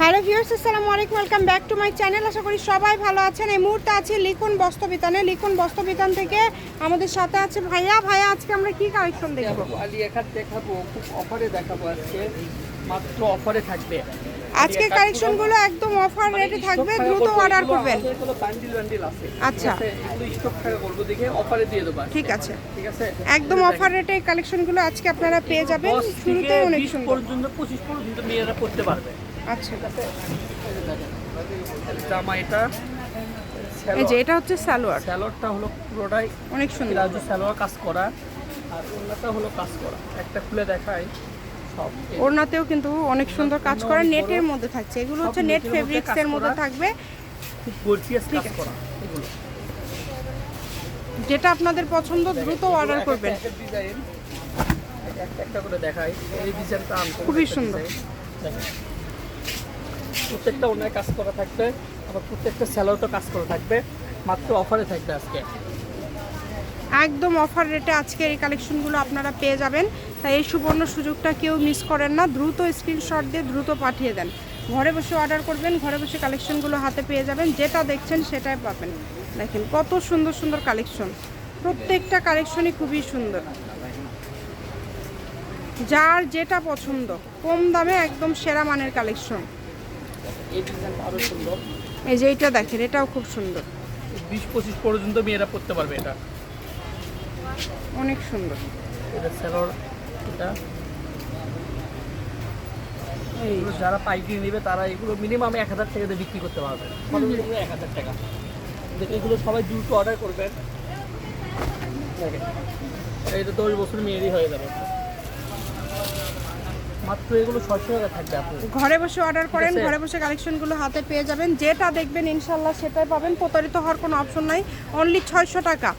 Hello viewers আসসালামু আলাইকুম welcome back to my channel. আশা করি সবাই ভালো আছেন। এই মুহূর্তে আছি লিখুন বস্ত্রবিতানে। লিখুন বস্ত্রবিতান থেকে আমাদের সাথে আছে ভাইয়া। ভাইয়া আজকে আমরা কি কালেকশন দেখব? আলি একাত দেখাবো খুব অফারে দেখাবো আজকে। মাত্র অফারে থাকবে। আজকে কালেকশনগুলো একদম অফার রেটে থাকবে দ্রুত অর্ডার করবেন। বান্ডিল বান্ডিল আছে। আচ্ছা। ঠিক আছে? স্টক থাকা করব দেখে অফারে দিয়ে দেবো ঠিক আছে। ঠিক আছে? একদম অফার রেটে কালেকশনগুলো আজকে আপনারা পেয়ে যাবেন। শুরুতে অনেক সুন্দর। পর্যন্ত পঁচিশ পর্যন্ত মেয়েরা পড়তে পারবে। আচ্ছা। জামা এটা এই যে এটা হচ্ছে সালোয়ার। স্যালোয়ারটা হলো পুরোটাই অনেক সুন্দর। প্লাজো স্যালোয়ার কাজ করা আর ওনাটা হলো কাজ করা। একটা খুলে দেখাই সব। ওড়নাতেও কিন্তু অনেক সুন্দর কাজ করা নেটের মধ্যে থাকছে। এগুলো হচ্ছে নেট ফেব্রিক্স এর মধ্যে থাকবে। খুব গর্জিয়াস কাজ করা এগুলো। যেটা আপনাদের পছন্দ দ্রুত অর্ডার করবেন। ডিজাইন একটা একটা করে দেখাই। এই ডিজাইনটা খুবই সুন্দর। প্রত্যেকটা অনেক কাজ করা থাকবে, আবার প্রত্যেকটা স্যালোয়ারও কাজ করা থাকবে, মাত্র অফারে থাকবে আজকে। একদম অফার রেটে আজকের এই কালেকশনগুলো আপনারা পেয়ে যাবেন। তাই এই সুবর্ণ সুযোগটা কেউ মিস করেন না, দ্রুত স্ক্রিনশট দিয়ে দ্রুত পাঠিয়ে দেন। ঘরে বসে অর্ডার করবেন, ঘরে বসে কালেকশনগুলো হাতে পেয়ে যাবেন, যেটা দেখছেন সেটাই পাবেন। দেখেন কত সুন্দর সুন্দর কালেকশন প্রত্যেকটা কালেকশনই খুবই সুন্দর। যার যেটা পছন্দ, কম দামে একদম সেরা মানের কালেকশন এই যে এইটা দেখেন এটাও খুব সুন্দর। বিশ পঁচিশ পর্যন্ত মেয়েরা পড়তে পারবে এটা। অনেক সুন্দর। এটা এটা। যারা পাইকারি নেবে তারা এগুলো মিনিমাম এক হাজার টাকা দিয়ে বিক্রি করতে পারবে। এক হাজার টাকা। এগুলো সবাই দ্রুত অর্ডার করবেন। এটা দশ বছর মেয়েরই হয়ে যাবে। মাত্র এগুলো ছয়শো টাকা থাকবে আপনার ঘরে বসে অর্ডার করেন ঘরে বসে কালেকশনগুলো হাতে পেয়ে যাবেন। যেটা দেখবেন ইনশাল্লাহ সেটাই পাবেন। প্রতারিত হওয়ার কোনো অপশন নাই। অনলি ছয়শো টাকা।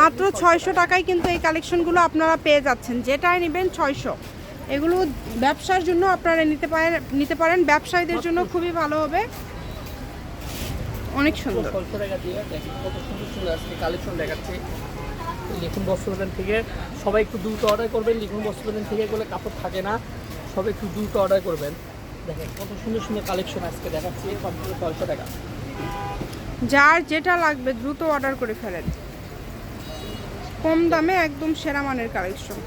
মাত্র ছয়শো টাকায় কিন্তু এই কালেকশনগুলো আপনারা পেয়ে যাচ্ছেন। যেটাই নেবেন ছয়শো। এগুলো ব্যবসার জন্য আপনারা নিতে পারেন নিতে পারেন। ব্যবসায়ীদের জন্য খুবই ভালো হবে। অনেক সুন্দর। কত সুন্দর সুন্দর আজকে কালেকশন দেখাচ্ছে। লিখুন বস্ত্রবাদন থেকে। সবাই একটু দ্রুত অর্ডার করবেন। লিখুন বস্ত্রবাদন থেকে এগুলো কাপড় থাকে না। সবাই একটু দ্রুত অর্ডার করবেন। দেখেন কত সুন্দর সুন্দর কালেকশন আজকে দেখাচ্ছি মাত্র ছয়শো টাকা। যার যেটা লাগবে দ্রুত অর্ডার করে ফেলেন। কম দামে একদম সেরা মানের কালেকশন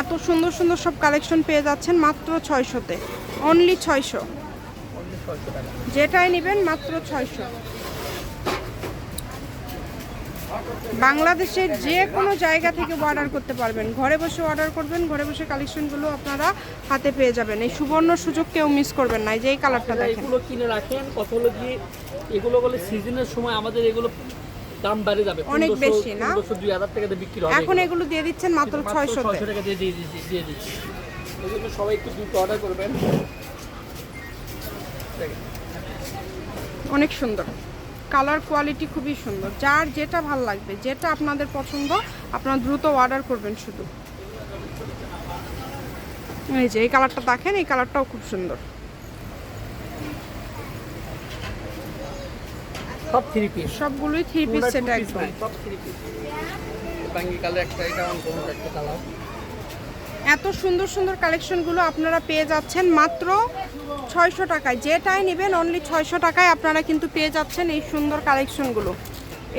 এত সুন্দর সুন্দর সব কালেকশন পেয়ে যাচ্ছেন মাত্র ছয়শোতে। অনলি ছয়শো। যেটাই নেবেন মাত্র ছয়শো। বাংলাদেশের যে কোনো জায়গা থেকে অর্ডার করতে পারবেন। ঘরে বসে অর্ডার করবেন ঘরে বসে কালেকশনগুলো আপনারা হাতে পেয়ে যাবেন। এই সুবর্ণ সুযোগ কেউ মিস করবেন না এই যে এই কালারটা দেখেন। এগুলো কিনে রাখেন কত হলো কি এগুলো বলে সিজনের সময় আমাদের এগুলো দাম বেড়ে যাবে। অনেক বেশি না? 1500, 2000 টাকা দিয়ে বিক্রি হবে এখন এগুলো। দিয়ে দিচ্ছেন মাত্র ছয়শোতে ছয়শো টাকা দিয়ে দিয়ে দিয়ে দিচ্ছি। জন্য সবাই একটু দ্রুত অর্ডার করবেন। অনেক সুন্দর। কালার কোয়ালিটি খুবই সুন্দর। যার যেটা ভালো লাগবে যেটা আপনাদের পছন্দ আপনারা দ্রুত অর্ডার করবেন শুধু। এই যে এই কালারটা দেখেন এই কালারটাও খুব সুন্দর। সব থ্রি পিস সবগুলোই থ্রি পিস সেট একদম। সব থ্রি পিস বাঙ্গি কালার একটা এটা অন্য একটা কালার এত সুন্দর সুন্দর কালেকশনগুলো আপনারা পেয়ে যাচ্ছেন মাত্র ছয়শো টাকায়। যেটাই নেবেন অনলি ছয়শো টাকায় আপনারা কিন্তু পেয়ে যাচ্ছেন এই সুন্দর কালেকশনগুলো।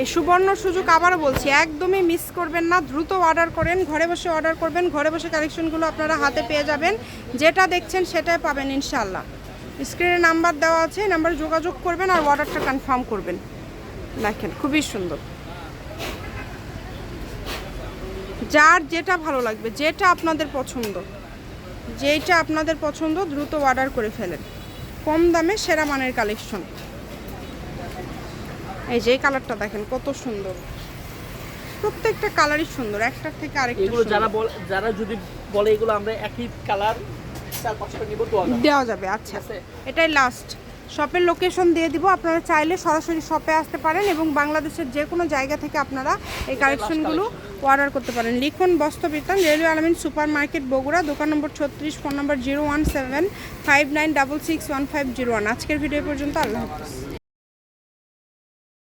এই সুবর্ণ সুযোগ আবারও বলছি, একদমই মিস করবেন না, দ্রুত অর্ডার করেন, ঘরে বসে অর্ডার করবেন, ঘরে বসে কালেকশনগুলো আপনারা হাতে পেয়ে যাবেন। যেটা দেখছেন সেটাই পাবেন ইনশাল্লাহ স্ক্রিনে নাম্বার দেওয়া আছে নাম্বার যোগাযোগ করবেন আর অর্ডারটা কনফার্ম করবেন। দেখেন, খুবই সুন্দর। যার যেটা ভালো লাগবে যেটা আপনাদের পছন্দ যেইটা আপনাদের পছন্দ দ্রুত অর্ডার করে ফেলেন। কম দামে সেরা মানের কালেকশন এই যে কালারটা দেখেন কত সুন্দর। প্রত্যেকটা কালারই সুন্দর একটার থেকে আরেকটা এগুলো যারা বলে যারা যদি বলে এগুলো আমরা একই কালার চার পাঁচটা নিব দেওয়া যাবে আচ্ছা। এটাই লাস্ট শপের লোকেশন দিয়ে দিব। আপনারা চাইলে সরাসরি শপে আসতে পারেন এবং বাংলাদেশের যে কোনো জায়গা থেকে আপনারা এই কালেকশনগুলো অর্ডার করতে পারেন। লিখুন Bastrabitan, railway Almin super market Bogura, দোকান নম্বর ছত্রিশ, phone number zero one seven five nine double six one five zero one. আজকের ভিডিও পর্যন্ত আল্লাহ হাফিজ।